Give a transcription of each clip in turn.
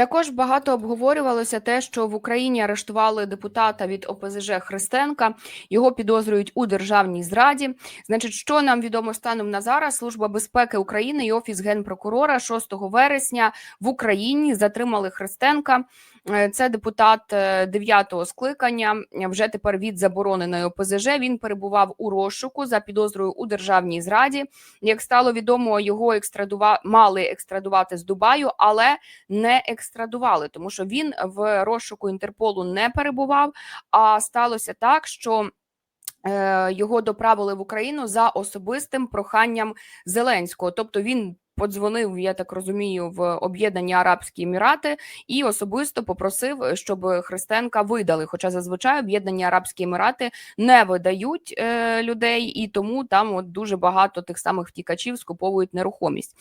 Також багато обговорювалося те, що в Україні арештували депутата від ОПЗЖ Христенка. Його підозрюють у державній зраді. Значить, що нам відомо станом на зараз, Служба безпеки України і офіс генпрокурора 6 вересня в Україні затримали Христенка. Е, Це депутат 9-го скликання. Вже тепер від забороненої ОПЗЖ. Він перебував у розшуку за підозрою у державній зраді. Як стало відомо, його екстрадува... мали екстрадувати з Дубаю, але не екстрадували, тому що він в розшуку Інтерполу не перебував. А сталося так, що е, його доправили в Україну за особистим проханням Зеленського. Тобто він подзвонив, я так розумію, в Об'єднані Арабські Емірати і особисто попросив, щоб Христенка видали. Хоча зазвичай Об'єднані Арабські Емірати не видають е, людей, і тому там от дуже багато тих самих втікачів скуповують нерухомість.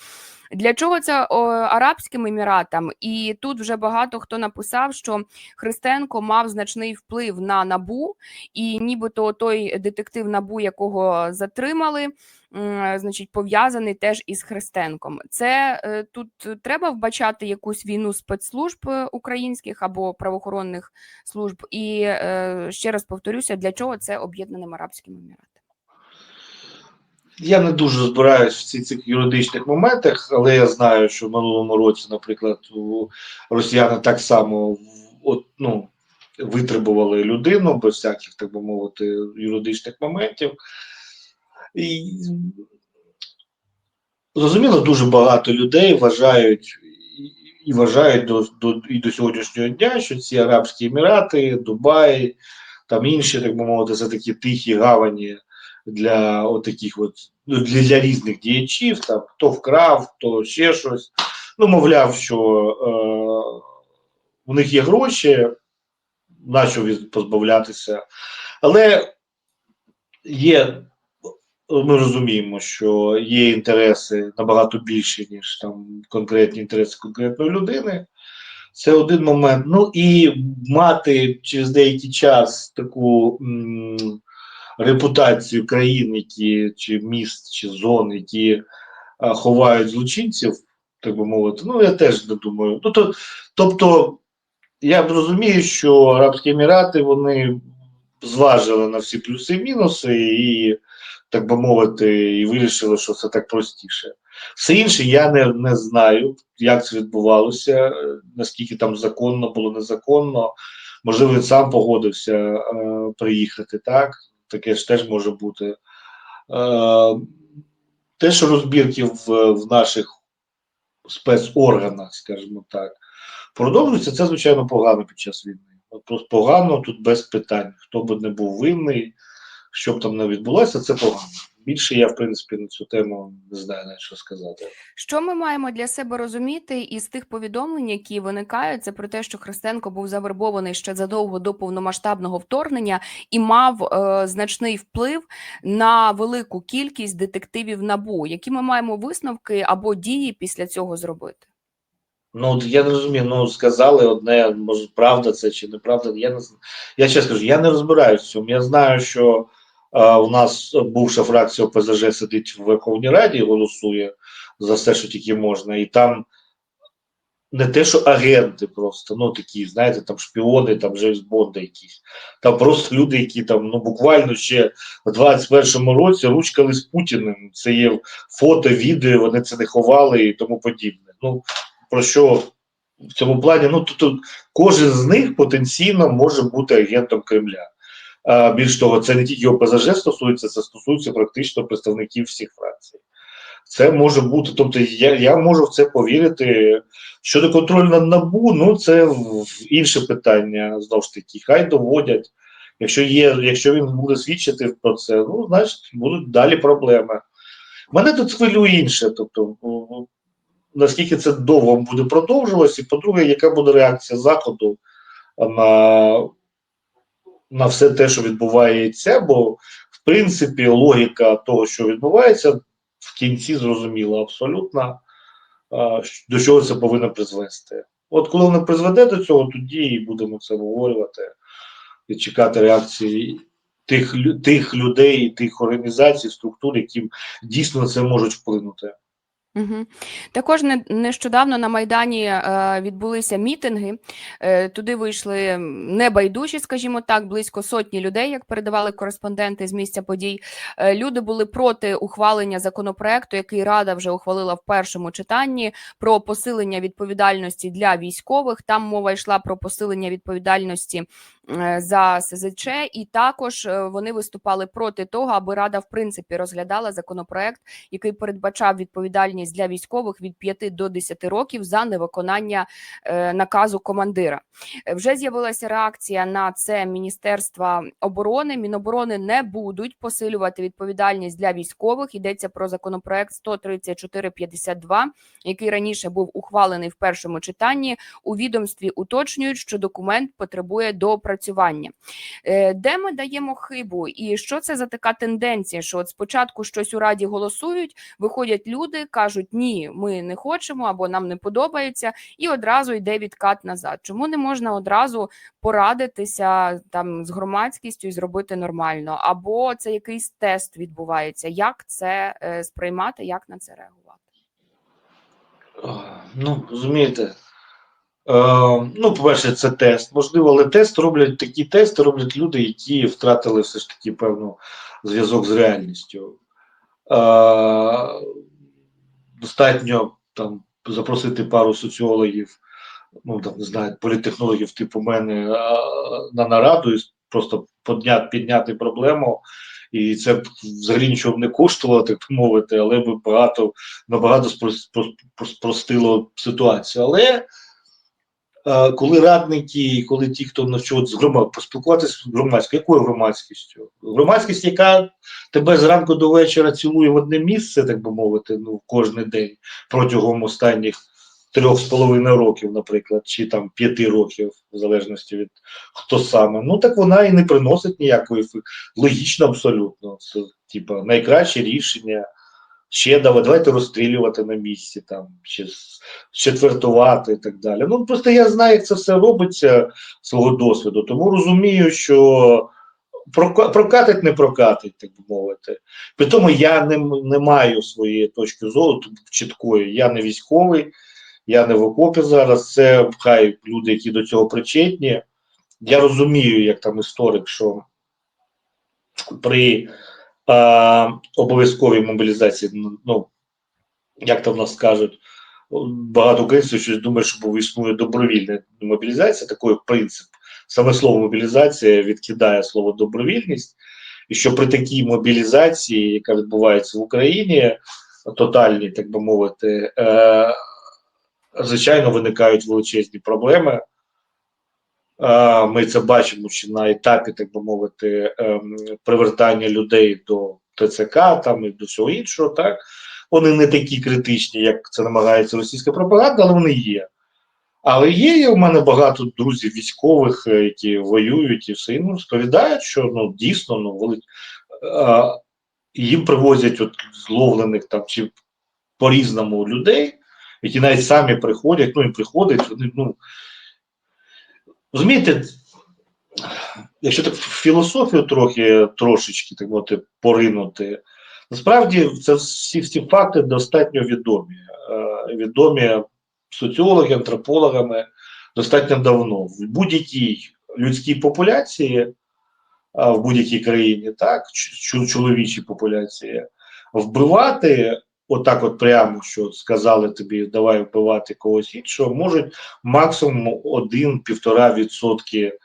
Для чого це о, Арабським Еміратам? І тут вже багато хто написав, що Христенко мав значний вплив на набу, і нібито той детектив набу, якого затримали, значить, пов'язаний теж із Христенком. Це е, тут треба вбачати якусь війну спецслужб е, українських або правоохоронних служб. І е, ще раз повторюся, для чого це Об'єднаним Арабським Еміратам. Я не дуже збираюсь в ці- цих юридичних моментах, але я знаю, що в минулому році, наприклад, росіяни так само от, ну, витребували людину без всяких, так би мовити, юридичних моментів. Зрозуміло, дуже багато людей вважають і- вважають до, до, і до сьогоднішнього дня, що ці Арабські Емірати, Дубай, там інші, так би мовити, це такі тихі гавані для отаких от, ну, для, для різних діячів, там, хто вкрав, хто ще щось. Ну, мовляв, що е, у них є гроші, нащо від позбавлятися. Але є, ми розуміємо, що є інтереси набагато більші, ніж там конкретні інтереси конкретної людини. Це один момент. Ну і мати через деякий час таку м, репутацію країн, які чи міст, чи зон, які а, ховають злочинців, так би мовити. Ну я теж не думаю. Ну то, тобто, я розумію, що Арабські Емірати вони зважили на всі плюси і мінуси, і, так би мовити, і вирішили, що це так простіше. Все інше я не, не знаю, як це відбувалося, е, наскільки там законно було незаконно. Можливо, він сам погодився е, приїхати, так? Таке ж теж може бути. Е, те, що розбірки в, в наших спецорганах, скажімо так, продовжуються, це, звичайно, погано під час війни. От Просто погано тут без питань. Хто би не був винний, що б там не відбулося, це погано. Більше я, в принципі, на цю тему не знаю навіть що сказати. Що ми маємо для себе розуміти із тих повідомлень, які виникають, це про те, що Христенко був завербований ще задовго до повномасштабного вторгнення і мав е, значний вплив на велику кількість детективів набу. Які ми маємо висновки або дії після цього зробити? Ну, я не розумію, ну сказали одне, може, правда це чи неправда. Я не. Я ще скажу, я не розбираюся в цьому. Я знаю, що у нас бувша фракція ОПЗЖ сидить в Верховній Раді і голосує за все, що тільки можна, і там не те, що агенти просто, ну такі, знаєте, там шпіони, там Джеймс Бонда якісь. Там просто люди, які там ну буквально ще в 21-му році ручкали з Путіним. Це є фото, відео, вони це не ховали і тому подібне. Ну про що в цьому плані? Ну тут кожен з них потенційно може бути агентом Кремля. Більш того, це не тільки ОПЗЖ стосується, це стосується практично представників всіх фракцій. Це може бути, тобто я, я можу в це повірити. Щодо контролю над набу, ну це інше питання знову ж таки. Хай доводять. Якщо є, якщо він буде свідчити про це, ну значить будуть далі проблеми. Мене тут хвилює інше. Тобто, наскільки це довго буде продовжуватися, і по-друге, яка буде реакція Заходу на, на все те, що відбувається, бо в принципі логіка того, що відбувається, в кінці зрозуміла абсолютно, до чого це повинно призвести. От коли воно призведе до цього, тоді і будемо це обговорювати і чекати реакції тих, тих людей, тих організацій, структур, які дійсно це можуть вплинути. Угу. Також не, нещодавно на Майдані е, відбулися мітинги. Е, туди вийшли небайдужі, скажімо так, близько сотні людей, як передавали кореспонденти з місця подій. Е, люди були проти ухвалення законопроекту, який Рада вже ухвалила в першому читанні, про посилення відповідальності для військових. Там мова йшла про посилення відповідальності за СЗЧ, і також вони виступали проти того, аби Рада в принципі розглядала законопроект, який передбачав відповідальність для військових від 5 до 10 років за невиконання е, наказу командира. Е, Вже з'явилася реакція на це Міністерства оборони. Міноборони не будуть посилювати відповідальність для військових. Йдеться про законопроект 13452, який раніше був ухвалений в першому читанні. У відомстві уточнюють, що документ потребує доопрацювання. Е, Де ми даємо хибу, і що це за така тенденція? Що от спочатку щось у раді голосують, виходять люди, кажуть ні, ми не хочемо або нам не подобається, і одразу йде відкат назад. Чому не можна одразу порадитися там з громадськістю і зробити нормально? Або це якийсь тест відбувається? Як це е, сприймати, як на це реагувати? Е, Ну, розумієте. Е, ну, по-перше, це тест. Можливо, але тест роблять такі тести, роблять люди, які втратили все ж таки певну зв'язок з реальністю. Достатньо там запросити пару соціологів, ну там не знаю, політтехнологів типу мене е, на нараду і просто підняти, підняти проблему. І це б взагалі нічого б не коштувало, так мовити, але б багато набагато спрос- прос- прос- спростило ситуацію. Але коли радники, коли ті, хто навчив з громад, поспілкуватися з громадською, якою громадськістю? Громадськість, яка тебе зранку до вечора цілує в одне місце, так би мовити, ну кожен день протягом останніх трьох з половиною років, наприклад, чи там п'яти років, в залежності від хто саме. Ну так вона і не приносить ніякої логічно абсолютно. Це типа найкраще рішення. Ще давай, давайте розстрілювати на місці, там, чи четвертувати і так далі. Ну просто я знаю, як це все робиться свого досвіду, тому розумію, що прокатить, не прокатить, так би мовити. При тому я не, не маю своєї точки зору чіткої. Я не військовий, я не в окопі зараз. Це хай люди, які до цього причетні. Я розумію, як там історик, що при обов'язковій мобілізації, ну, ну, як там в нас кажуть, багато українців щось думають, що існує добровільна мобілізація, такий принцип. Саме слово мобілізація відкидає слово добровільність, і що при такій мобілізації, яка відбувається в Україні, тотальній, так би мовити, е, звичайно, виникають величезні проблеми. Е, Ми це бачимо ще на етапі, так би мовити, ем, привертання людей до ТЦК там і до всього іншого. Так вони не такі критичні, як це намагається російська пропаганда, але вони є. Але є і у мене багато друзів військових, е, які воюють і все ну, розповідають, що ну дійсно ну вели... а, їм привозять от зловлених там чи по-різному людей, які навіть самі приходять, ну і приходять, вони ну розумієте, якщо так в філософію трохи трошечки так мовити, поринути, насправді це всі всі факти достатньо відомі. Е, відомі соціологами, антропологами достатньо давно. В будь-якій людській популяції, а, в будь-якій країні, так, чоловічій популяції, вбивати. Отак, от прямо що сказали тобі, давай вбивати когось іншого, можуть максимум 1-1,5% відсотки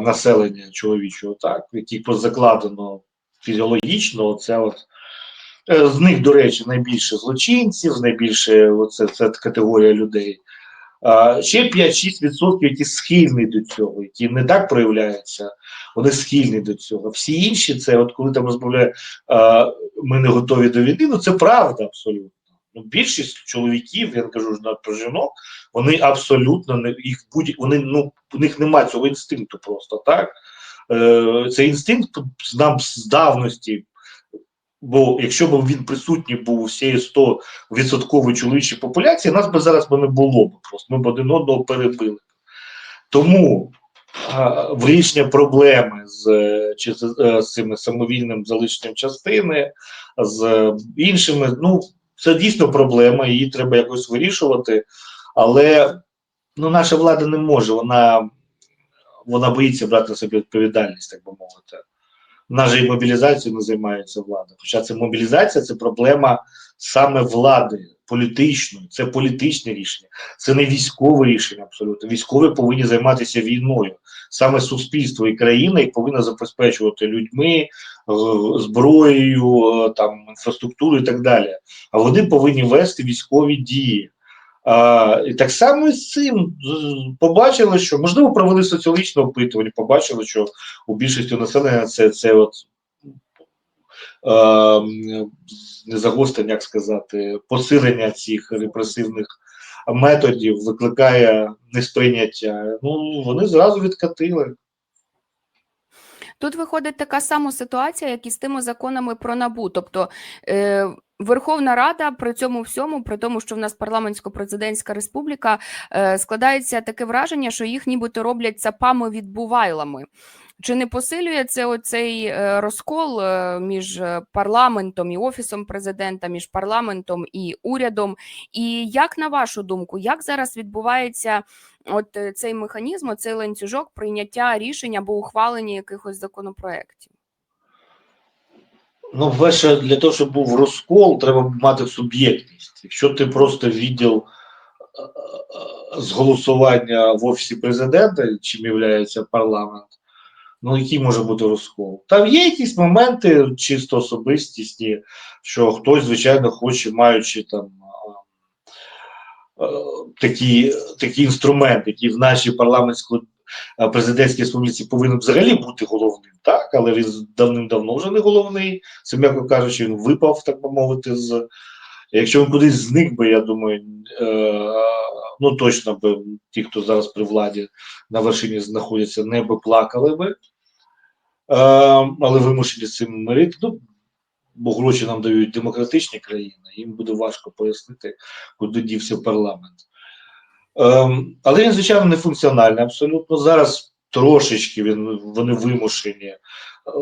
населення чоловічого, так, які закладено фізіологічно, це от Е, З них, до речі, найбільше злочинців, найбільше оце, це категорія людей. А, ще 5-6%, які схильні до цього, які не так проявляються, вони схильні до цього. Всі інші, це от коли там розмовляє, ми не готові до війни, ну це правда абсолютно. Ну, більшість чоловіків, я не кажу ж про жінок, вони абсолютно не їх будь вони ну у них немає цього інстинкту просто так. Е, Цей інстинкт нам з давності Бо якщо б він присутній був всієї 100% чоловічій популяції, нас би зараз би не було б просто. Ми б один одного перебили. Тому вирішення проблеми з, е, чи з, е, з цими самовільним залишенням частини, з іншими, ну це дійсно проблема, її треба якось вирішувати. Але ну, наша влада не може, вона, вона боїться брати на себе відповідальність, так би мовити. Вона же і мобілізацією не займається влада. Хоча це мобілізація це проблема саме влади політичної, це політичне рішення, це не військове рішення абсолютно. Військові повинні займатися війною. Саме суспільство і країна їх повинна забезпечувати людьми, е, зброєю, е, там інфраструктурою і так далі. А вони повинні вести військові дії. А, і так само з цим побачили, що можливо провели соціологічне опитування, побачили, що у більшості населення це, це от е, не загострення, як сказати, посилення цих репресивних методів викликає несприйняття. Ну вони зразу відкатили. Тут виходить така сама ситуація, як і з тими законами про набу. Тобто е, Верховна Рада при цьому всьому, при тому, що в нас парламентсько-президентська республіка, е, складається таке враження, що їх нібито роблять цапами відбувайлами. Чи не посилює це оцей е, розкол е, між парламентом і офісом президента, між парламентом і урядом? І як на вашу думку, як зараз відбувається от цей механізм, цей ланцюжок прийняття рішень або ухвалення якихось законопроєктів? Ну, перше, для того, щоб був розкол, треба мати суб'єктність. Якщо ти просто відділ е, е, з голосування в офісі президента, чим є парламент, ну який може бути розкол? Там є якісь моменти чисто особистісні, що хтось, звичайно, хоче, маючи там е, такі, такі інструменти, які в нашій парламентській президентській республіці повинен взагалі бути головним, так, але він давним-давно вже не головний. Це, м'яко кажучи, він випав, так би мовити, з. Якщо він кудись зник би, я думаю, е, ну точно би ті, хто зараз при владі на вершині знаходяться, не би плакали би, е, але вимушені з цим мирити. Ну, бо гроші нам дають демократичні країни, їм буде важко пояснити, куди дівся парламент. Ем, але він, звичайно, не функціональний абсолютно. Зараз трошечки він, вони вимушені е,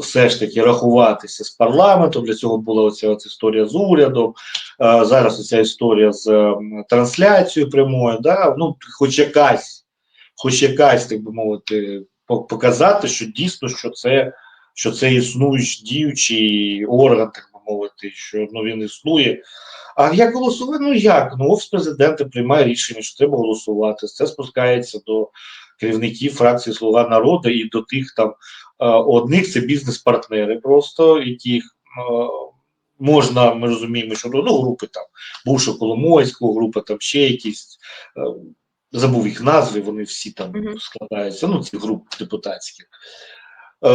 все ж таки рахуватися з парламентом. Для цього була оця, оця історія з урядом. Е, зараз оця історія з ем, трансляцією прямою. Да? Ну, хоч якась, хоч якась, так би мовити, показати, що дійсно що це, що це існуючий діючий орган, так мовити, що ну, він існує. А як голосувати? Ну як? Ну, офіс президента приймає рішення, що треба голосувати. Це спускається до керівників фракції Слуга народу і до тих там е, одних це бізнес-партнери, просто яких е, можна, ми розуміємо, що ну, групи там, бувши Коломойського, група там ще якісь. е, Забув їх назви, вони всі там складаються, ну, ці груп депутатських. Е,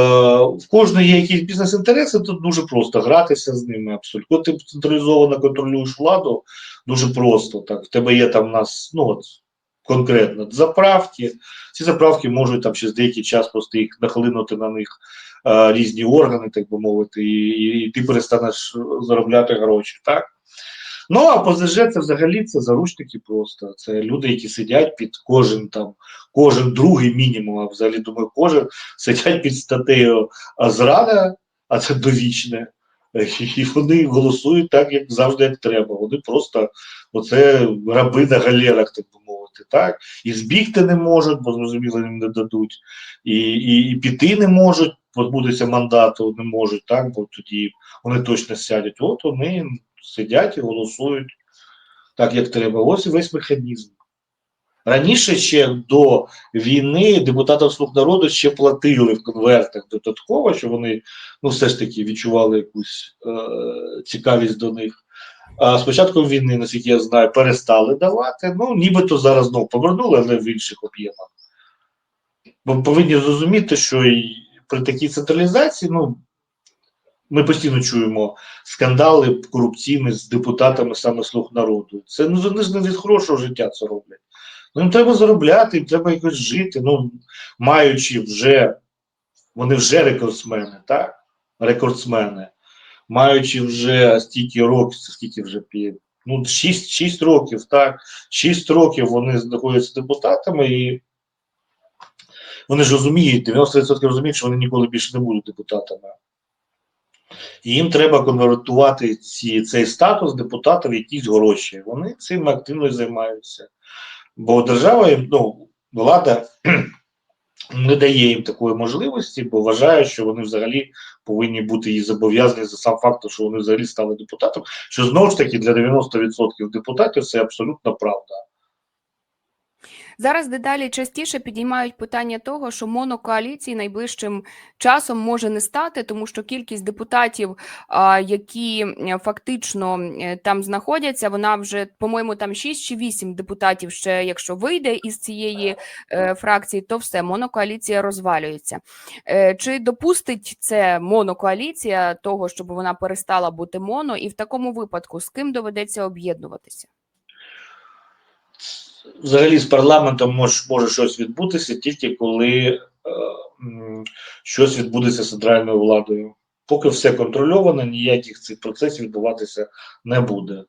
в кожної є якісь бізнес-інтереси, тут дуже просто гратися з ними абсолютно. Коли ти централізовано контролюєш владу, дуже просто. Так, в тебе є там у нас, ну от конкретно заправки. Ці заправки можуть там через деякий час просто їх нахлинути на них е, різні органи, так би мовити, і, і ти перестанеш заробляти гроші. Так? Ну, а ПЗЖ це взагалі це заручники просто. Це люди, які сидять під кожен там, кожен другий мінімум, а взагалі думаю, кожен сидять під статтею зрада, а це довічне. І вони голосують так, як завжди, як треба. Вони просто оце раби на галерах, так би мовити, так. І збігти не можуть, бо зрозуміло, їм не дадуть, і, і, і піти не можуть, позбутися мандату не можуть, так, бо тоді вони точно сядуть. От вони сидять і голосують так, як треба. Ось весь механізм. Раніше ще до війни депутатам слуг народу ще платили в конвертах додатково, що вони ну, все ж таки відчували якусь е, цікавість до них. А з початком війни, наскільки я знаю, перестали давати. Ну, нібито зараз знову повернули, але в інших об'ємах. Бо повинні зрозуміти, що і при такій централізації, ну, ми постійно чуємо скандали корупційні з депутатами саме слуг народу. Це ну, вони не від хорошого життя це роблять. Ну, їм треба заробляти, їм треба якось жити. Ну, маючи вже, вони вже рекордсмени, так? Рекордсмени, маючи вже стільки років, скільки вже п'є. Ну, 6, 6 років, так. 6 років вони знаходяться депутатами і вони ж розуміють, 90% розуміють, що вони ніколи більше не будуть депутатами. І їм треба конвертувати ці, цей статус депутата в якісь гроші. Вони цим активно займаються. Бо держава ну, влада не дає їм такої можливості, бо вважає, що вони взагалі повинні бути їй зобов'язані за сам факт, що вони взагалі стали депутатом. Що знову ж таки для 90% депутатів це абсолютно правда. Зараз дедалі частіше підіймають питання того, що монокоаліції найближчим часом може не стати, тому що кількість депутатів, які фактично там знаходяться, вона вже, по-моєму, там 6 чи 8 депутатів. Ще якщо вийде із цієї е, фракції, то все монокоаліція розвалюється. Е, чи допустить це монокоаліція того, щоб вона перестала бути моно, і в такому випадку з ким доведеться об'єднуватися? Взагалі з парламентом може, може щось відбутися тільки коли е, щось відбудеться з центральною владою. Поки все контрольовано, ніяких цих процесів відбуватися не буде.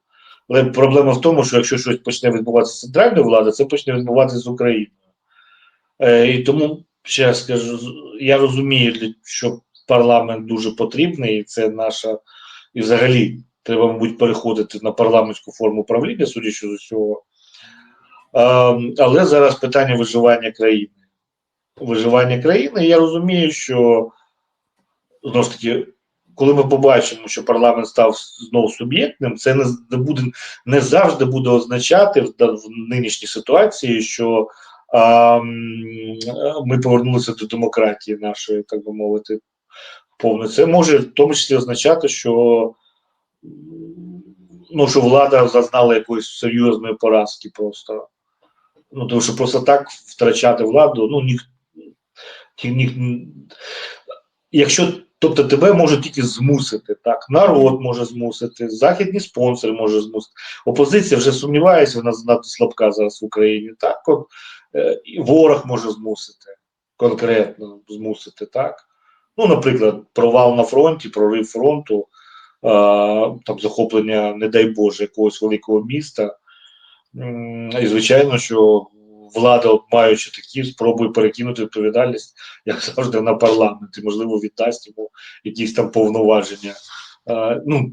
Але проблема в тому, що якщо щось почне відбуватися з центральною владою, це почне відбуватися з Україною. Е, і тому ще скажу, я розумію, що парламент дуже потрібний, і це наша, і взагалі треба, мабуть, переходити на парламентську форму управління, судячи з усього. Ем, але зараз питання виживання країни. Виживання країни. Я розумію, що знову ж таки, коли ми побачимо, що парламент став знову суб'єктним, це не, буде не завжди буде означати в, в нинішній ситуації, що ем, ми повернулися до демократії нашої, так би мовити, повної. Це може в тому числі означати, що ну, що влада зазнала якоїсь серйозної поразки просто. Ну, тому що просто так втрачати владу, ну ні, ні, якщо, тобто тебе можуть тільки змусити, так, народ може змусити, західні спонсори може змусити. Опозиція вже сумнівається, вона занадто слабка зараз в Україні. Так, от, е, і ворог може змусити, конкретно змусити, так. Ну, наприклад, провал на фронті, прорив фронту, е, там захоплення, не дай Боже, якогось великого міста. І звичайно, що влада, маючи такі, спробує перекинути відповідальність, як завжди, на парламент, і, можливо, віддасть йому якісь там повноваження. Е, ну,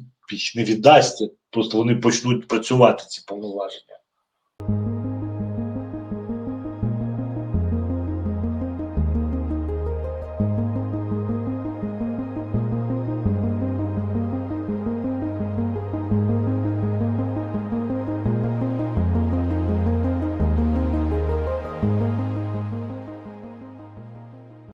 не віддасть, просто вони почнуть працювати ці повноваження.